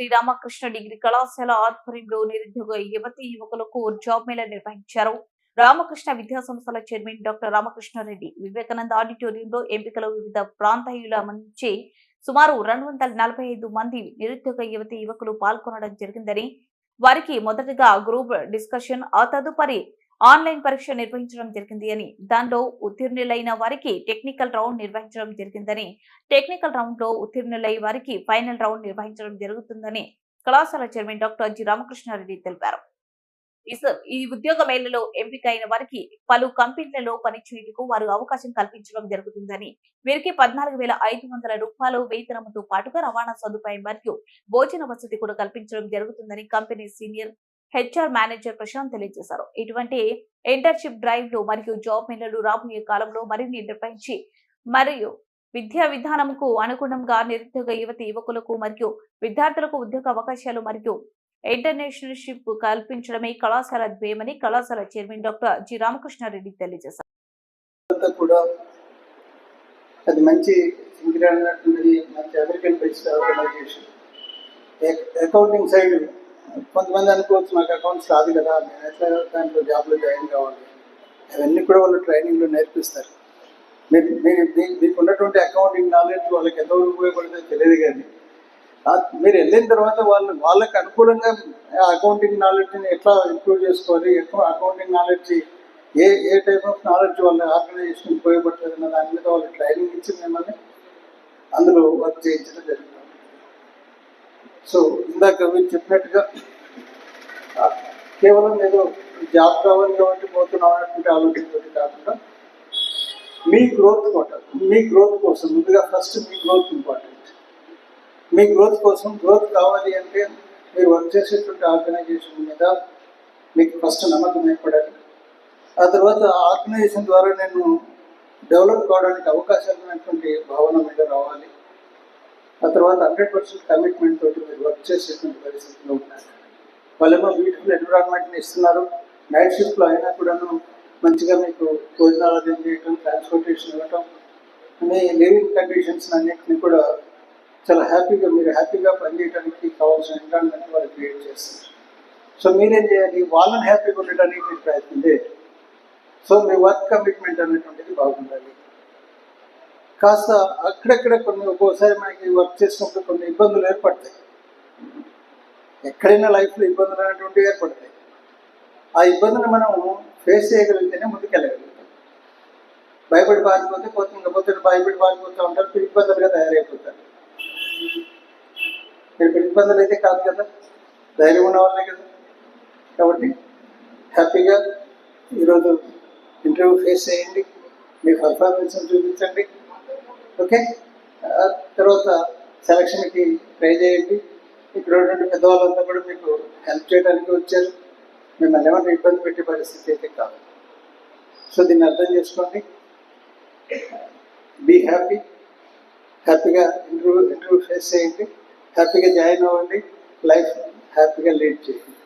Sri Ramakrishna degree కళాశాల ఆధ్వర్యంలో నిరుద్యోగ యువతి యువకులకు జాబ్ మేళ నిర్వహించారు. రామకృష్ణ విద్యా సంస్థల చైర్మన్ డాక్టర్ రామకృష్ణారెడ్డి వివేకానంద ఆడిటోరియంలో ఎంపికలు వివిధ ప్రాంతాయుల నుంచి సుమారు రెండు వందల నలభై ఐదు మంది నిరుద్యోగ యువతి యువకులు పాల్గొనడం జరిగిందని వారికి మొదటగా గ్రూప్ డిస్కషన్ ఆ తదుపరి ఆన్లైన్ పరీక్ష నిర్వహించడం జరిగింది అని దానిలో ఉత్తీర్ణులైన వారికి టెక్నికల్ రౌండ్ నిర్వహించడం జరిగిందని టెక్నికల్ రౌండ్లో ఉత్తీర్ణులై వారికి ఫైనల్ రౌండ్ నిర్వహించడం జరుగుతుందని కళాశాల చైర్మన్ డాక్టర్ జి రామకృష్ణారెడ్డి తెలిపారు. ఈ ఉద్యోగ మేళలో ఎంపిక అయిన వారికి పలు కంపెనీలలో పనిచేయుటకు వారు అవకాశం కల్పించడం జరుగుతుందని వీరికి పద్నాలుగు వేల ఐదు వందల రూపాయలు వేతనంతో పాటుగా రవాణా సదుపాయం మరియు భోజన వసతి కూడా కల్పించడం జరుగుతుందని company senior HR manager Prashant తెలియజేశారు. ఇటువంటి ఇంటర్న్షిప్ డ్రైవ్లు మరియు జాబ్ మేళలు రాబోయే కాలంలో మరిన్ని నిర్వహించి మరియు విద్యా విధానంకు అనుగుణంగా నిరుద్యోగ యువతి యువకులకు మరియు విద్యార్థులకు ఉద్యోగ అవకాశాలు మరియు ఇంటర్నేషనల్షిప్ కల్పించడమే కళాశాల ధ్యేయమని కళాశాల చైర్మన్ డాక్టర్ జి. రామకృష్ణారెడ్డి తెలియజేశారు. అది మంచి మంచి American based organisation accounting side కొంతమంది అనుకోవచ్చు నాకు అకౌంట్స్ రాదు కదా నేను ఎట్లా దాంట్లో జాబ్లో జాయిన్ కావాలి. అవన్నీ కూడా వాళ్ళు ట్రైనింగ్లో నేర్పిస్తారు. మీరు మీరు మీ- మీకు ఉన్నటువంటి అకౌంటింగ్ నాలెడ్జ్ వాళ్ళకి ఎంత ఉపయోగపడుతుందో తెలియదు కానీ మీరు వెళ్ళిన తర్వాత వాళ్ళు వాళ్ళకి అనుకూలంగా అకౌంటింగ్ నాలెడ్జ్ని ఎట్లా ఇంప్రూవ్ చేసుకోవాలి ఎక్కువ accounting knowledge a a type of knowledge వాళ్ళ ఆర్గనైజేషన్ ఉపయోగపడుతుంది అన్న దాని మీద వాళ్ళు ట్రైనింగ్ ఇచ్చి మిమ్మల్ని అందులో వర్క్ చేయించడం జరిగింది సో ఇందాక మీరు చెప్పినట్టుగా కేవలం ఏదో జాబ్ కావాలి కాబట్టి పోతున్నాం అనేటువంటి ఆలోచనతో కాకుండా మీ గ్రోత్ కోసం మీ గ్రోత్ కోసం ముందుగా ఫస్ట్ మీ గ్రోత్ ఇంపార్టెంట్ మీ గ్రోత్ కోసం గ్రోత్ కావాలి అంటే మీరు వర్క్ చేసేటువంటి ఆర్గనైజేషన్ మీద మీకు ఫస్ట్ నమ్మకం ఏర్పడాలి. ఆ తర్వాత ఆర్గనైజేషన్ ద్వారా నేను డెవలప్ కావడానికి అవకాశాలు ఉన్నటువంటి భావన మీద రావాలి. ఆ తర్వాత హండ్రెడ్ పర్సెంట్ కమిట్మెంట్ తోటి మీరు వర్క్ చేసేటువంటి పరిస్థితిలో ఉన్నారు. వాళ్ళేమో బ్యూటిఫుల్ ఎన్విరాన్మెంట్ని ఇస్తున్నారు. నైట్ షిఫ్ట్లో అయినా కూడాను మంచిగా మీకు భోజనాలు అరేంజ్ చేయటం ట్రాన్స్పోర్టేషన్ ఇవ్వటం అనే లివింగ్ కండిషన్స్ అన్నింటినీ కూడా చాలా హ్యాపీగా మీరు హ్యాపీగా పనిచేయడానికి కావాల్సిన ఎన్విరాన్మెంట్ వాళ్ళు క్రియేట్ చేస్తారు సో మీరేం చేయాలి? వాళ్ళని హ్యాపీగా ఉండడానికి మీరు ప్రయత్నం చేయాలి సో మీ వర్క్ కమిట్మెంట్ అనేటువంటిది బాగుండాలి. కాస్త అక్కడక్కడ కొన్ని ఒక్కోసారి మనకి వర్క్ చేసినప్పుడు కొన్ని ఇబ్బందులు ఏర్పడతాయి. ఎక్కడైనా లైఫ్లో ఇబ్బందులు అనేటువంటివి ఏర్పడతాయి. ఆ ఇబ్బందులు మనం ఫేస్ చేయగలిగితేనే ముందుకెళ్ళగలుగుతాం. భయపడి పారిపోతే పోతుంది పోతే భయపడి పారిపోతూ ఉంటారు ఇబ్బందులుగా తయారైపోతారు. మీరు ఇబ్బందులు అయితే కాదు కదా? ధైర్యం ఉన్న వాళ్ళే కదా? కాబట్టి హ్యాపీగా ఈరోజు ఇంటర్వ్యూ ఫేస్ చేయండి. మీ పర్ఫార్మెన్స్ చూపించండి. ఓకే? తర్వాత సెలక్షన్కి ట్రై చేయండి. ఇక్కడ ఉన్నటువంటి పెద్దవాళ్ళంతా కూడా మీకు హెల్ప్ చేయడానికి వచ్చారు. మిమ్మల్ని ఏమైనా ఇబ్బంది పెట్టే పరిస్థితి అయితే కాదు. సో దీన్ని అర్థం చేసుకోండి. బీ హ్యాపీ హ్యాపీగా ఇంటర్వ్యూ ఇంటర్వ్యూ ఫేస్ చేయండి. హ్యాపీగా జాయిన్ అవ్వండి. లైఫ్ హ్యాపీగా లీడ్ చేయండి.